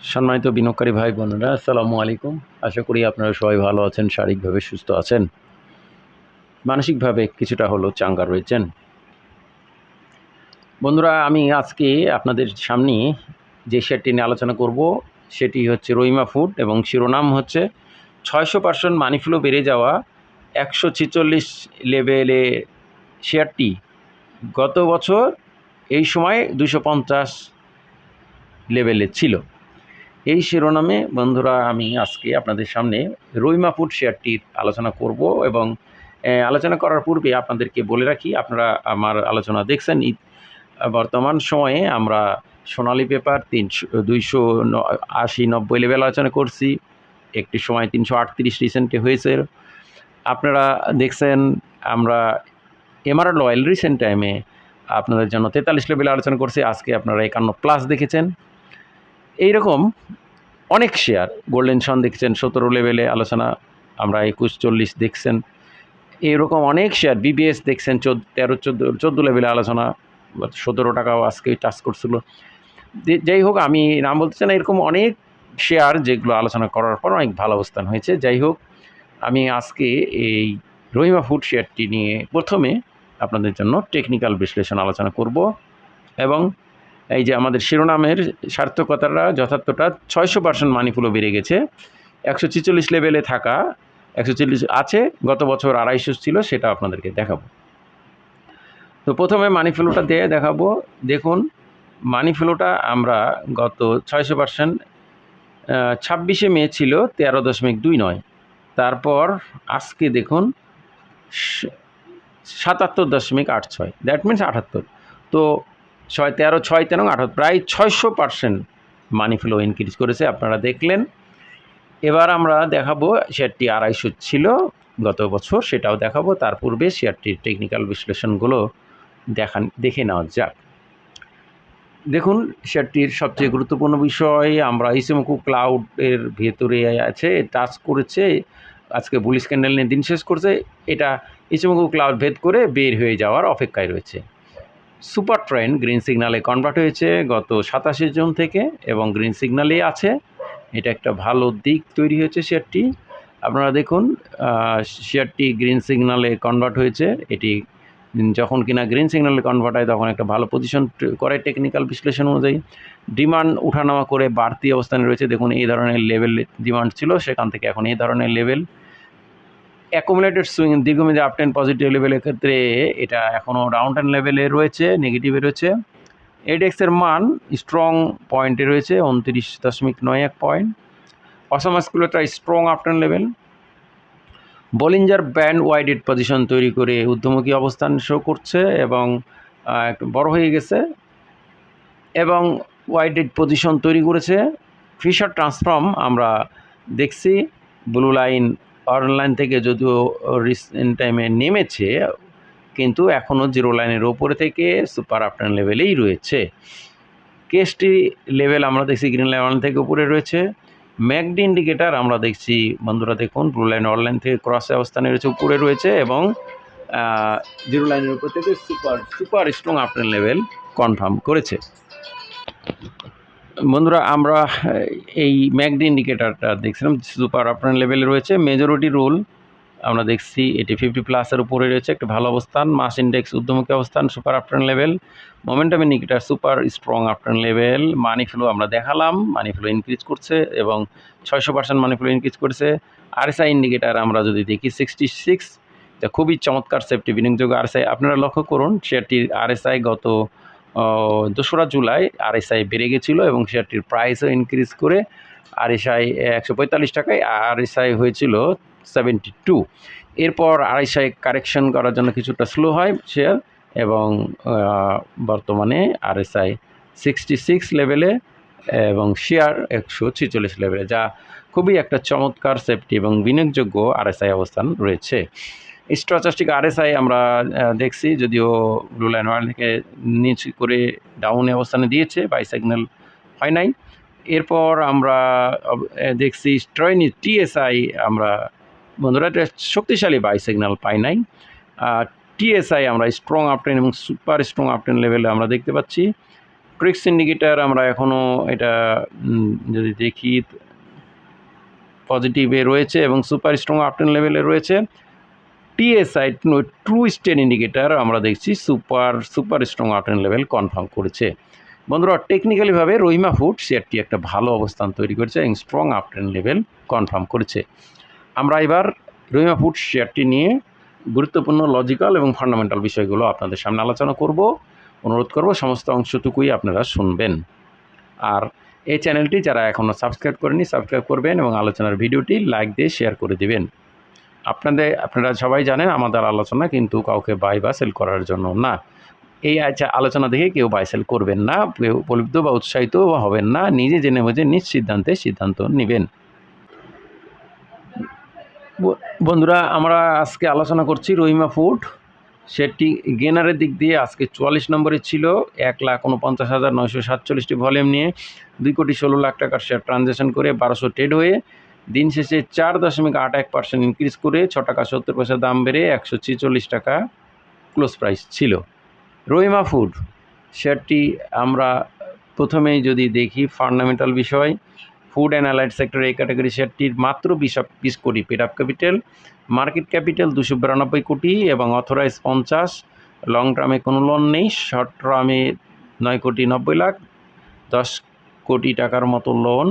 সম্মানিত বিনিয়োগকারী ভাই বোনেরা, আসসালামু আলাইকুম। আশা করি আপনারা সবাই ভালো আছেন, শারীরিকভাবে সুস্থ আছেন। মানসিকভাবে কিছুটা হলেও চাঙ্গা রয়েছেন। বন্ধুরা, আমি আজকে আপনাদের সামনে যে শেয়ারটি নিয়ে আলোচনা করব, সেটি হচ্ছে রইমা ফুড এবং শিরোনাম হচ্ছে ছয়শো পার্সেন্ট মানি ফ্লো বেড়ে যাওয়া একশো ছেচল্লিশ লেভেলে শেয়ারটি। গত বছর এই সময় দুশো পঞ্চাশ লেভেলে ছিল। এই শিরোনামে বন্ধুরা, আমি আজকে আপনাদের সামনে রইমা ফুড শেয়ারটির আলোচনা করব এবং আলোচনা করার পূর্বে আপনাদেরকে বলে রাখি, আপনারা আমার আলোচনা দেখছেন। বর্তমান সময়ে আমরা সোনালী পেপার তিনশো, দুইশো আশি, নব্বই লেভেল আলোচনা করছি। একটি সময় তিনশো আটত্রিশ রিসেন্টে হয়েছে। আপনারা দেখছেন, আমরা এমারাল্ড অয়েল রিসেন্ট টাইমে আপনাদের জন্য তেতাল্লিশ লেভেল আলোচনা করছি। আজকে আপনারা একান্ন প্লাস দেখেছেন। এইরকম অনেক শেয়ার গোল্ডেন সন দেখছেন, সতেরো লেভেলে আলোচনা, আমরা একুশ, চল্লিশ দেখছেন। এইরকম অনেক শেয়ার বিবিএস দেখছেন, চোদ্দ, তেরো, চোদ্দ চোদ্দ লেভেলে আলোচনা সতেরো টাকাও আজকে টাচ করছিল। যাই হোক, আমি নাম বলতে চাই না, এরকম অনেক শেয়ার যেগুলো আলোচনা করার পর অনেক ভালো অবস্থান হয়েছে। যাই হোক, আমি আজকে এই রহিমা ফুড শেয়ারটি নিয়ে প্রথমে আপনাদের জন্য টেকনিক্যাল বিশ্লেষণ আলোচনা করব এবং এই যে আমাদের শিরোনামের সার্থকতাটা যথার্থটা ছয়শো পার্সেন্ট মানি ফ্লো বেড়ে গেছে। একশো ছেচল্লিশ লেভেলে থাকা, একশো চল্লিশ আছে, গত বছর আড়াইশো ছিল, সেটা আপনাদেরকে দেখাবো। তো প্রথমে মানি ফ্লোটা দিয়ে দেখাবো। দেখুন মানি ফ্লোটা আমরা গত ছয়শো পার্সেন্ট ছাব্বিশে মে ছিল তেরো দশমিক দুই নয়। তারপর আজকে দেখুন সাতাত্তর দশমিক আট ছয়। দ্যাট মিনস আটাত্তর। তো ছয় তেরো ছয় তেরো, আঠারো, প্রায় ছয়শো পার্সেন্ট মানি ফ্লো ইনক্রিজ করেছে, আপনারা দেখলেন। এবার আমরা দেখাবো শেয়ারটি আড়াইশো ছিল গত বছর, সেটাও দেখাবো। তার পূর্বে শেয়ারটির টেকনিক্যাল বিশ্লেষণগুলো দেখান, দেখে নেওয়া যাক। দেখুন শেয়ারটির সবচেয়ে গুরুত্বপূর্ণ বিষয়, আমরা ইসেমকু ক্লাউডের ভেতরে আছে টাচ করেছে, আজকে বুলিশ ক্যান্ডেল নিয়ে দিন শেষ করছে। এটা ইসেমকু ক্লাউড ভেদ করে বের হয়ে যাওয়ার অপেক্ষায় রয়েছে। সুপার ট্রেন গ্রিন সিগনালে কনভার্ট হয়েছে গত সাতাশে জুন থেকে এবং গ্রিন সিগনালেই আছে। এটা একটা ভালো দিক তৈরি হয়েছে শেয়ারটি। আপনারা দেখুন শেয়ারটি গ্রিন সিগনালে কনভার্ট হয়েছে। এটি যখন কিনা গ্রিন সিগনালে কনভার্ট হয় তখন একটা ভালো পজিশন করে টেকনিক্যাল বিশ্লেষণ অনুযায়ী। ডিমান্ড উঠানামা করে বাড়তি অবস্থানে রয়েছে। দেখুন, এই ধরনের লেভেল ডিমান্ড ছিল, সেখান থেকে এখন এই ধরনের লেভেল অ্যাকুমুলেটেড সুইং দীর্ঘমেয়াদী আপ পজিটিভ লেভেলের ক্ষেত্রে এটা এখনও ডাউন টেন লেভেলে রয়েছে নেগেটিভে রয়েছে। এডেক্সের মান স্ট্রং পয়েন্টে রয়েছে, উনত্রিশ দশমিক নয় এক point অসমাসকুলেটা strong up level Bollinger band ওয়াইডেড position তৈরি করে ঊর্ধ্বমুখী অবস্থান শো করছে এবং একটু বড় হয়ে গেছে। এবং ওয়াইডেড পজিশন তৈরি করেছে। ফিশার ট্রান্সফর্ম আমরা দেখছি ব্লু লাইন অনলাইন থেকে যদিও রিসেন্ট টাইমে নেমেছে, কিন্তু এখনও জিরো লাইনের ওপরে থেকে সুপার আপটার্ন লেভেলেই রয়েছে। কেএসটি লেভেল আমরা দেখছি গ্রিন লাইন অনলাইন থেকে উপরে রয়েছে। ম্যাকডি ইন্ডিকেটার আমরা দেখছি, বন্ধুরা দেখুন, ব্লু লাইন অনলাইন থেকে ক্রসে অবস্থানে রয়েছে, উপরে রয়েছে এবং জিরো লাইনের উপর থেকে super super strong upturn level confirm করেছে। বন্ধুরা, আমরা এই ম্যাকডি ইন্ডিকেটারটা দেখছিলাম, সুপার আপটার্ন লেভেলে রয়েছে। মেজরিটি রুল, আমরা দেখছি এটি ফিফটি প্লাসের উপরে রয়েছে, একটা ভালো অবস্থান, মাস ইন্ডেক্স ঊর্ধ্বমুখী অবস্থান, super upturn level. Momentum indicator super strong upturn level, money flow আমরা দেখালাম, মানি ফ্লো ইনক্রিজ করছে এবং ছয়শো পার্সেন্ট মানি ফ্লো ইনক্রিজ করছে। আরএসআই ইন্ডিকেটার আমরা যদি দেখি, সিক্সটি সিক্স খুবই চমৎকার সেফটি বিনিয়োগযোগ্য আরএসআই। আপনারা লক্ষ্য করুন, শেয়ারটির আরএসআই গত দোসরা জুলাই আরএসআই বেড়ে গেছিল এবং শেয়ারটির প্রাইসও ইনক্রিজ করে আরএসআই একশো পঁয়তাল্লিশ টাকায় আরএসআই হয়েছিল সেভেন্টি টু এরপর আরএসআই কারেকশন করার জন্য কিছুটা স্লো হয় শেয়ার এবং বর্তমানে আরএসআই সিক্সটি সিক্স লেভেলে এবং শেয়ার একশো ছেচল্লিশ লেভেলে যা খুবই একটা চমৎকার সেফটি এবং বিনিয়োগযোগ্য আরএসআই অবস্থান রয়েছে। স্ট্রাচাস্টিক আরএসআই আমরা দেখছি, যদিও ব্লু লাইন ওয়ার্ল্ড থেকে নিচ করে ডাউনে অবস্থানে দিয়েছে, বাই সিগন্যাল হয় নাই। এরপর আমরা দেখছি স্ট্রয়নি টিএসআই আমরা, বন্ধুরা, এটা শক্তিশালী বাই সিগন্যাল পাই নাই। টিএসআই আমরা স্ট্রং আপটেন এবং সুপার স্ট্রং আপটেন লেভেলে আমরা দেখতে পাচ্ছি। ট্রিক্স ইন্ডিকেটার আমরা এখনও এটা যদি দেখি, পজিটিভে রয়েছে এবং সুপার স্ট্রং আপটেন লেভেলে রয়েছে। টিএসআই ট্রু স্টেন ইন্ডিকেটার আমরা দেখছি super super strong upturn level confirm করেছে। বন্ধুরা টেকনিক্যালিভাবে রহিমা ফুড শেয়ারটি একটা ভালো অবস্থান তৈরি করেছে এবং স্ট্রং আপটেন লেভেল কনফার্ম করেছে। আমরা এবার রহিমা ফুড শেয়ারটি নিয়ে গুরুত্বপূর্ণ লজিক্যাল এবং ফান্ডামেন্টাল বিষয়গুলো আপনাদের সামনে আলোচনা করব, অনুরোধ করব সমস্ত অংশটুকুই আপনারা শুনবেন। আর এই চ্যানেলটি যারা এখনও সাবস্ক্রাইব করেনি সাবস্ক্রাইব করবেন এবং আলোচনার ভিডিওটি লাইক দিয়ে শেয়ার করে দিবেন। আপনাদের, আপনারা সবাই জানেন আমাদের আলোচনা কিন্তু কাউকে বাই বা সেল করার জন্য না। এই আচ্ছা আলোচনা দেখে কেউ বাই সেল করবেন না, কেউ উপলব্ধ বা উৎসাহিত হবেন না, নিজে জেনে বুঝে নিজ সিদ্ধান্তে সিদ্ধান্ত নেবেন। বন্ধুরা, আমরা আজকে আলোচনা করছি রহিমা ফুড সেটি গেনারের দিক দিয়ে আজকে চুয়াল্লিশ নম্বরে ছিল, এক লাখ উনপঞ্চাশ হাজার নয়শো সাতচল্লিশটি ভলিউম নিয়ে দুই কোটি ষোলো লাখ টাকার শেয়ার ট্রানজ্যাকশন করে বারোশো ট্রেড হয়ে দিন শেষে চার দশমিক আট এক পার্সেন্ট ইনক্রিজ করে ছ টাকা সত্তর পয়সা দাম বেড়ে একশো ছেচল্লিশ টাকা ক্লোজ প্রাইস ছিল। রহিমা ফুড শেয়ারটি আমরা প্রথমেই যদি দেখি ফান্ডামেন্টাল বিষয় ফুড অ্যান্ড অ্যালাইড সেক্টর এই ক্যাটাগরি শেয়ারটির মাত্র বিশ বিশ কোটি paid up capital market capital দুশো বিরানব্বই কোটি এবং অথরাইজ পঞ্চাশ লং টার্মে কোনো লোন নেই শর্ট টার্মে নয় কোটি নব্বই লাখ, দশ কোটি টাকার মতো লোন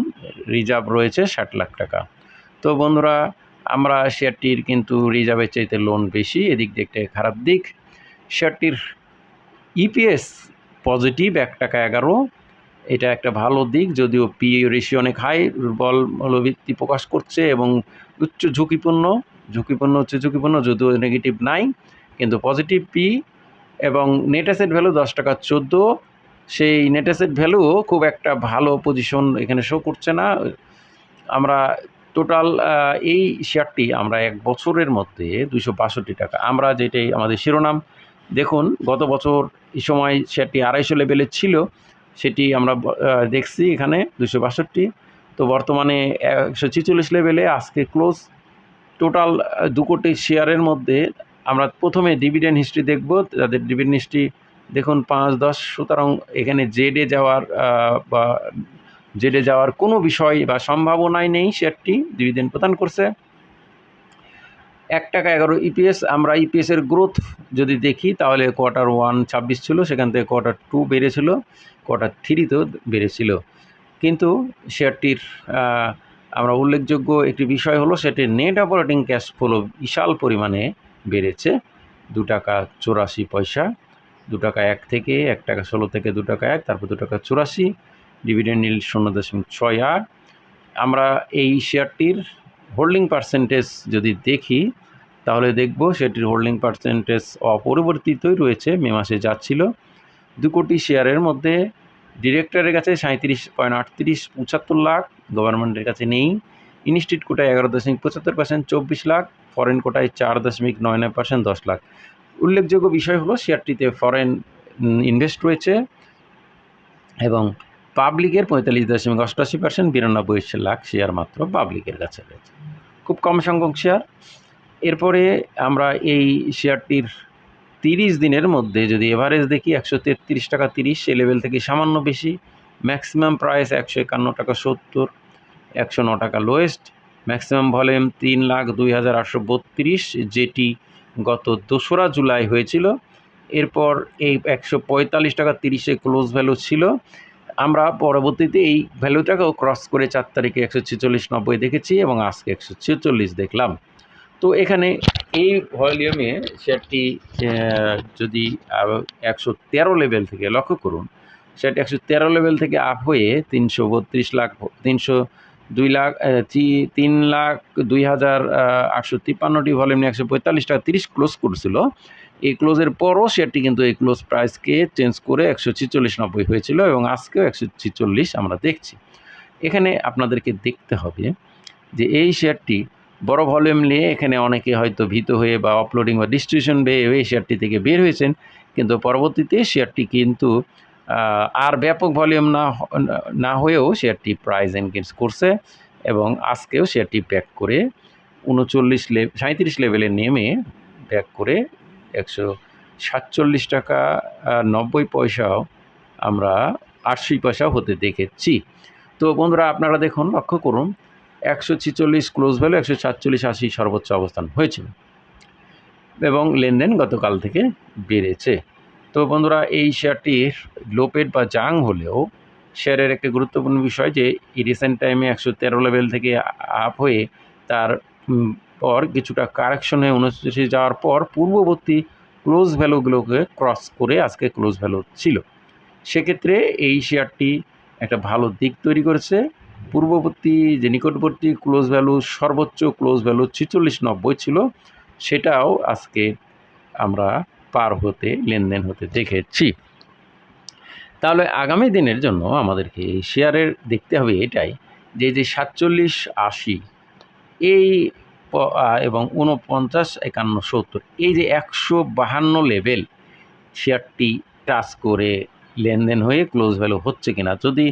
রিজার্ভ রয়েছে ষাট লাখ টাকা। তো বন্ধুরা, আমরা শেয়ারটির কিন্তু রিজার্ভের চাইতে লোন বেশি, এদিক দেখতে খারাপ দিক। শেয়ারটির ইপিএস পজিটিভ এক টাকা এগারো। এটা একটা ভালো দিক, যদিও পি রেশিও অনেক হাই দুর্বল মূল্যভিত্তি প্রকাশ করছে এবং উচ্চ ঝুঁকিপূর্ণ। ঝুঁকিপূর্ণ হচ্ছে ঝুঁকিপূর্ণ, যদিও নেগেটিভ নাই, কিন্তু পজিটিভ পি এবং নেট অ্যাসেট ভ্যালু দশ টাকা চোদ্দ সেই নেট অ্যাসেট ভ্যালুও খুব একটা ভালো পজিশন এখানে শো করছে না। আমরা টোটাল এই শেয়ারটি আমরা এক বছরের মধ্যে দুশো বাষট্টি টাকা। আমরা যেটাই আমাদের শিরোনাম, দেখুন, গত বছর এই সময় শেয়ারটি আড়াইশো লেভেলে ছিল, সেটি আমরা দেখছি এখানে দুশো বাষট্টি। তো বর্তমানে একশো ছেচল্লিশ লেভেলে আজকে ক্লোজ টোটাল দু কোটি শেয়ারের মধ্যে আমরা প্রথমে ডিভিডেন্ড হিস্ট্রি দেখব তাদের ডিভিডেন্ড হিস্ট্রি দেখুন, পাঁচ দশ, সুতরাং এখানে জেডে যাওয়ার বা জেডে যাওয়ার কোনো বিষয় বা সম্ভাবনাই নেই শেয়ারটি ডিভিডেন্ড প্রদান করছে। এক টাকা এগারো ইপিএস আমরা ইপিএসের গ্রোথ যদি দেখি, তাহলে কোয়ার্টার ওয়ান ছাব্বিশ ছিল, সেখান থেকে কোয়ার্টার টু বেড়েছিল কোয়ার্টার থ্রিতেও বেড়েছিল। কিন্তু শেয়ারটির আমরা উল্লেখযোগ্য একটি বিষয় হলো সেটির নেট অপারেটিং ক্যাশ ফ্লো বিশাল পরিমাণে বেড়েছে, দু টাকা চুরাশি পয়সা। দু টাকা এক থেকে, এক টাকা ষোলো থেকে দু টাকা এক, তারপর দু টাকা চুরাশি ডিভিডেন্ড নীল শূন্য দশমিক ছয় আট। আমরা এই শেয়ারটির হোল্ডিং পার্সেন্টেজ যদি দেখি, তাহলে দেখব সেটির হোল্ডিং পার্সেন্টেজ অপরিবর্তিতই রয়েছে, মে মাসে যাচ্ছিল। দু কোটি শেয়ারের মধ্যে ডিরেক্টরের কাছে সাঁত্রিশ পয়েন্ট আটত্রিশ, পঁচাত্তর লাখ গভর্নমেন্টের কাছে নেই। ইনস্টিটিউট কোটায় এগারো দশমিক পঁচাত্তর পার্সেন্ট চব্বিশ লাখ ফরেন কোটায় চার দশমিক নয় নয় পার্সেন্ট দশ লাখ। উল্লেখযোগ্য বিষয় হলো শেয়ারটিতে ফরেন ইনভেস্ট রয়েছে এবং পাবলিকের পঁয়তাল্লিশ দশমিক অষ্টআশি পার্সেন্ট বিরানব্বই লাখ শেয়ার মাত্র পাবলিকের কাছে রয়েছে। খুব কম সংখ্যক শেয়ার এরপরে আমরা এই শেয়ারটির তিরিশ দিনের মধ্যে যদি এভারেজ দেখি, একশো তেত্রিশ টাকা তিরিশ সে লেভেল থেকে সামান্য বেশি। ম্যাক্সিমাম প্রাইস একশো একান্ন টাকা সত্তর, একশো ন টাকা লোয়েস্ট ম্যাক্সিমাম ভলিউম তিন লাখ দুই হাজার আটশো বত্রিশ, যেটি গত দোসরা জুলাই হয়েছিল। এরপর এই একশো পঁয়তাল্লিশ টাকা তিরিশে ক্লোজ ভ্যালু ছিল। আমরা পরবর্তীতে এই ভ্যালুটাকেও ক্রস করে চার তারিখে একশো ছেচল্লিশ, নব্বই দেখেছি এবং আজকে একশো ছেচল্লিশ দেখলাম। তো এখানে এই ভলিউমে শেয়ারটি যদি একশো তেরো লেভেল থেকে লক্ষ্য করুন, সেটা একশো তেরো লেভেল থেকে আপ হয়ে তিনশো বত্রিশ লাখ, তিনশো দুই লাখ তিন লাখ দুই হাজার আটশো তিপ্পান্নটি ভলিউম নিয়ে একশো পঁয়তাল্লিশ টাকা তিরিশ ক্লোজ করছিল। এই ক্লোজের পরও শেয়ারটি কিন্তু এই ক্লোজ প্রাইসকে চেঞ্জ করে একশো ছিচল্লিশ, নব্বই হয়েছিল এবং আজকেও একশো ছিচল্লিশ আমরা দেখছি। এখানে আপনাদেরকে দেখতে হবে যে এই শেয়ারটি বড় ভলিউম নিয়ে এখানে অনেকে হয়তো ভীত হয়ে বা আপলোডিং বা ডিস্ট্রিবিউশন বেয়ে হয়ে শেয়ারটি থেকে বের হয়েছেন, কিন্তু পরবর্তীতে শেয়ারটি কিন্তু আর ব্যাপক ভলিউম না না হয়েও শেয়ারটি প্রাইস এনগেজ করছে এবং আজকেও শেয়ারটি ব্যাক করে উনচল্লিশ লে সাঁত্রিশ লেভেলে নেমে ব্যাক করে একশো সাতচল্লিশ টাকা নব্বই পয়সাও আমরা আশি পয়সাও হতে দেখেছি। তো বন্ধুরা, আপনারা দেখুন, লক্ষ্য করুন, একশো ছিচল্লিশ ক্লোজ ভ্যালু একশো সাতচল্লিশ আশি সর্বোচ্চ অবস্থান হয়েছিল এবং লেনদেন গতকাল থেকে বেড়েছে। তো বন্ধুরা, এই শেয়ারটির লোপেট বা জাং হলেও শেয়ারের একটি গুরুত্বপূর্ণ বিষয় যে রিসেন্ট টাইমে একশো তেরো লেভেল থেকে আপ হয়ে তার পর কিছুটা কারেকশন হয়ে উনচল্লিশে যাওয়ার পর পূর্ববর্তী ক্লোজ ভ্যালুগুলোকে ক্রস করে আজকে ক্লোজ ভ্যালু ছিল। সেক্ষেত্রে এই শেয়ারটি একটা ভালো দিক তৈরি করেছে। পূর্ববর্তী যে নিকটবর্তী ক্লোজ ভ্যালু সর্বোচ্চ ক্লোজ ভ্যালু ছেচল্লিশ নব্বই ছিল, সেটাও আজকে আমরা পার হতে, লেনদেন হতে দেখেছি। তাহলে আগামী দিনের জন্য আমাদেরকে এই শেয়ারের দেখতে হবে এটাই যে যে সাতচল্লিশ আশি, এই এবং উনপঞ্চাশ একান্ন সত্তর, এই যে একশো বাহান্ন লেভেল শেয়ারটি টাচ করে লেনদেন হয়ে ক্লোজ ভ্যালু হচ্ছে কিনা, যদি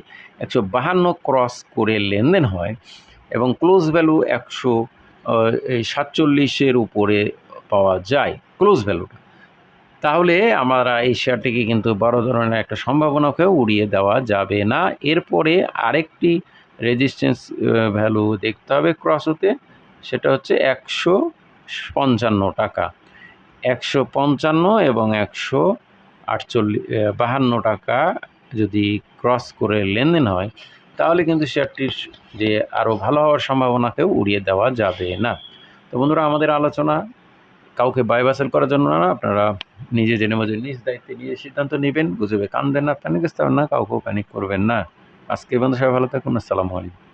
একশো বাহান্ন ক্রস করে লেনদেন হয় এবং ক্লোজ ভ্যালু একশো সাতচল্লিশের উপরে পাওয়া যায়, ক্লোজ ভ্যালুটা। তাহলে আমরা এই শেয়ারটিকে কিন্তু বড় ধরনের একটা সম্ভাবনাকেও উড়িয়ে দেওয়া যাবে না। এরপরে আরেকটি রেজিস্ট্যান্স ভ্যালু দেখতে হবে ক্রস হতে। সেটা হচ্ছে একশো পঞ্চান্ন টাকা। একশো পঞ্চান্ন এবং একশো আটচল্লিশ বাহান্ন টাকা যদি ক্রস করে লেনদেন হয়, তাহলে কিন্তু শেয়ারটির যে আরও ভালো হওয়ার সম্ভাবনাকেও উড়িয়ে দেওয়া যাবে না। তো বন্ধুরা, আমাদের আলোচনা কাউকে বাইবাসেল করার জন্য না আপনারা নিজে জেনে বুঝে নিজ দায়িত্বে নিয়ে সিদ্ধান্ত নেবেন বুঝবে কান দেন না প্যানিক না, কাউকেও প্যানিক করবেন না। আজকে বন্ধু সবাই ভালো থাকুন, আসসালামু আলাইকুম।